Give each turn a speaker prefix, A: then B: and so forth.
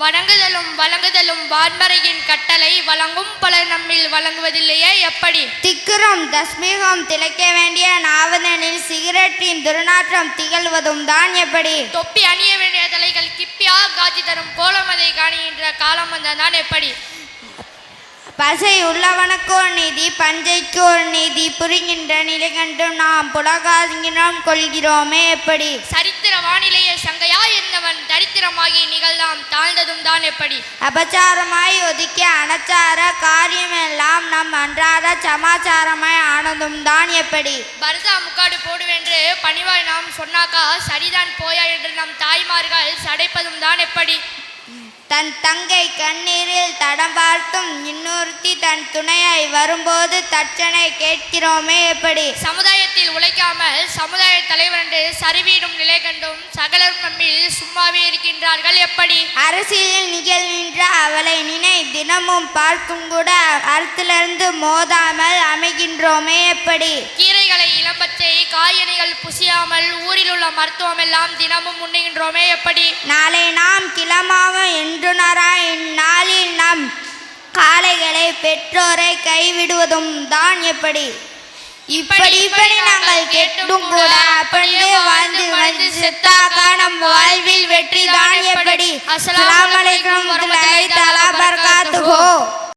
A: வணங்குதலும் வழங்குதலும் வான்மறையின் கட்டளை வழங்கும் பலர் நம்மில் வழங்குவதில்லையே எப்படி?
B: திக்குறும் தஸ்மீகம் திளைக்க வேண்டிய நாவதனில் சிகரெட்டின் துர்நாற்றம் திகழ்வதும் தான் எப்படி?
A: தொப்பி அணிய வேண்டிய தலைகள் கிப்பியா காட்சி தரும் கோலமதை காணுகின்ற காலம் வந்ததான் எப்படி?
B: பசை உள்ளவனுக்கு பஞ்சைக்கு ஒரு நீதி புரிகின்ற நிலை கண்டு நாம் புலகாங்கினம் கொள்கிறோமே எப்படி?
A: சரித்திர வானிலையே சங்கையா இருந்தவன் தரித்திரமாகி நிகழ்ந்தாம் தாழ்ந்ததும் தான் எப்படி?
B: அபச்சாரமாய் ஒதுக்கிய அனச்சார காரியமெல்லாம் நம் அன்றாட சமாச்சாரமாய் ஆனதும் தான் எப்படி?
A: பரதா முக்காடு போடுவென்று பணிவாய் நாம் சொன்னாக்கா சரிதான் போயா என்று நம் தாய்மார்கள் சடைப்பதும் தான் எப்படி?
B: தன் தங்கை கண்ணீரில் தடம் பார்த்தும் இன்னொருத்தி தன் துணையாய் வரும்போது தட்சணை கேட்கிறோமே எப்படி?
A: சமுதாயத்தில் உழைக்காமல் சமுதாய தலைவர் என்று சரிவீடும் நிலை கண்டும் சகலரும் நம்மில் சும்மாவே இருக்கின்றார்கள் எப்படி?
B: அரசியலில் நிகழ்கின்ற அவளை நினை தினமும் பார்த்தும் கூட அறத்திலிருந்து மோதாமல் அமைகின்றோமே எப்படி?
A: கீரைகளை இளம்பச்சை காயணிகள் புசியாமல் ஊரில் உள்ள மருத்துவம் எல்லாம் தினமும் உண்ணுகின்றோமே எப்படி?
B: நாளை நாம் கிளமாவும் என்றுணரா பெற்றோரை கைவிடுவதும் தான் எப்படி? இப்படி இப்படி நாங்கள் கேட்டும் கூட அப்படியே வாழ்ந்து வந்து செத்தாக்கா நம் வாழ்வில் வெற்றி தான் எப்படி? அலைக்கும் வரஹ்மத்துல்லாஹி